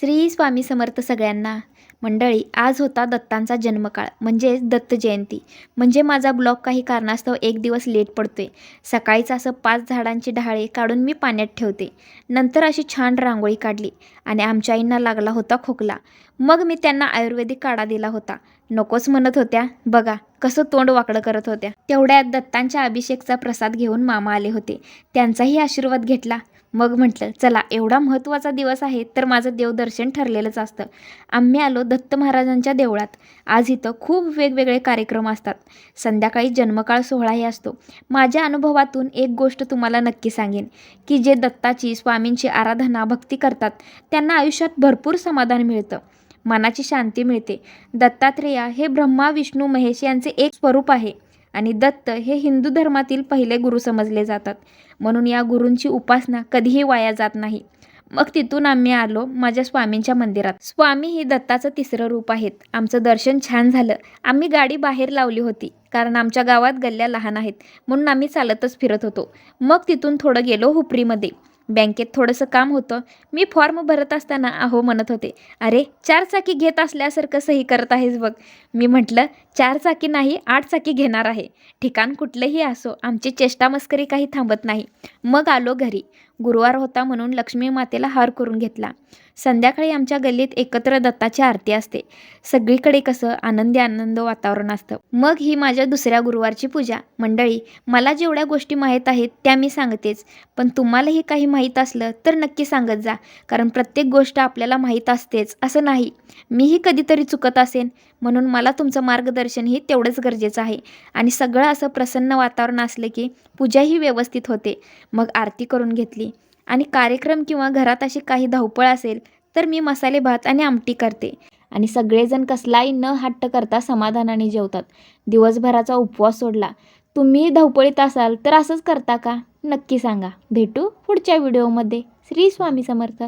श्री स्वामी समर्थ सगळ्यांना. मंडळी आज होता दत्तांचा जन्मकाळ म्हणजेच दत्त जयंती. म्हणजे माझा ब्लॉग काही कारणास्तव एक दिवस लेट पडतोय. सकाळीच असं पाच झाडांची ढाळे काढून मी पाण्यात ठेवते. नंतर अशी छान रांगोळी काढली आणि आमच्या आईंना लागला होता खोकला. मग मी त्यांना आयुर्वेदिक काढा दिला होता. नकोच म्हणत होत्या. बघा कसं तोंड वाकडं करत होत्या. तेवढ्यात दत्तांच्या अभिषेकचा प्रसाद घेऊन मामा आले होते. त्यांचाही आशीर्वाद घेतला. मग म्हटलं चला एवढा महत्त्वाचा दिवस आहे तर माझं देवदर्शन ठरलेलंच असतं. आम्ही आलो दत्त महाराजांच्या देवळात. आज इथं खूप वेगवेगळे कार्यक्रम असतात. संध्याकाळी जन्मकाळ सोहळाही असतो. माझ्या अनुभवातून एक गोष्ट तुम्हाला नक्की सांगेन की जे दत्ताची स्वामींची आराधना भक्ती करतात त्यांना आयुष्यात भरपूर समाधान मिळतं. मनाची शांती मिळते. दत्तात्रेया हे ब्रह्मा विष्णू महेश यांचे एक स्वरूप आहे. आणि दत्त हे हिंदू धर्मातील पहिले गुरु समजले जातात. म्हणून या गुरूंची उपासना कधीही वाया जात नाही. मग तिथून आम्ही आलो माझ्या स्वामींच्या मंदिरात. स्वामी ही दत्ताचं तिसरं रूप आहेत. आमचं दर्शन छान झालं. आम्ही गाडी बाहेर लावली होती कारण आमच्या गावात गल्ल्या लहान आहेत. म्हणून आम्ही चालतच फिरत होतो. मग तिथून थोडं गेलो हुपरीमध्ये. बँकेत थोडंसं काम होतं. मी फॉर्म भरत असताना अहो म्हणत होते अरे चार चाकी घेत असल्यासारखं सही करत आहेस बघ. मी म्हटलं चार चाकी नाही आठ चाकी घेणार आहे. ठिकाण कुठलंही असो आमची चेष्टा मस्करी काही थांबत नाही. मग आलो घरी. गुरुवार होता म्हणून लक्ष्मी मातेला हार करून घेतला. संध्याकाळी आमच्या गल्लीत एकत्र दत्ताची आरती असते. सगळीकडे कसं आनंदी आनंद वातावरण असतं. मग ही माझ्या दुसऱ्या गुरुवारची पूजा. मंडळी मला जेवढ्या गोष्टी माहीत आहेत त्या मी सांगतेच पण तुम्हालाही काही माहीत असलं तर नक्की सांगत जा. कारण प्रत्येक गोष्ट आपल्याला माहीत असतेच असं नाही. मीही कधीतरी चुकत असेन म्हणून मला तुमचं मार्गदर्शनही तेवढंच गरजेचं आहे. आणि सगळं असं प्रसन्न वातावरण असलं की पूजाही व्यवस्थित होते. मग आरती करून घेतली. आणि कार्यक्रम किंवा घरात अशी काही धावपळ असेल तर मी मसाले भात आणि आमटी करते. आणि सगळेजण कसलाही न हट्ट करता समाधानाने जेवतात. दिवसभराचा उपवास सोडला. तुम्हीही धावपळीत असाल तर असंच करता का? नक्की सांगा. भेटू पुढच्या व्हिडिओमध्ये. श्री स्वामी समर्थ.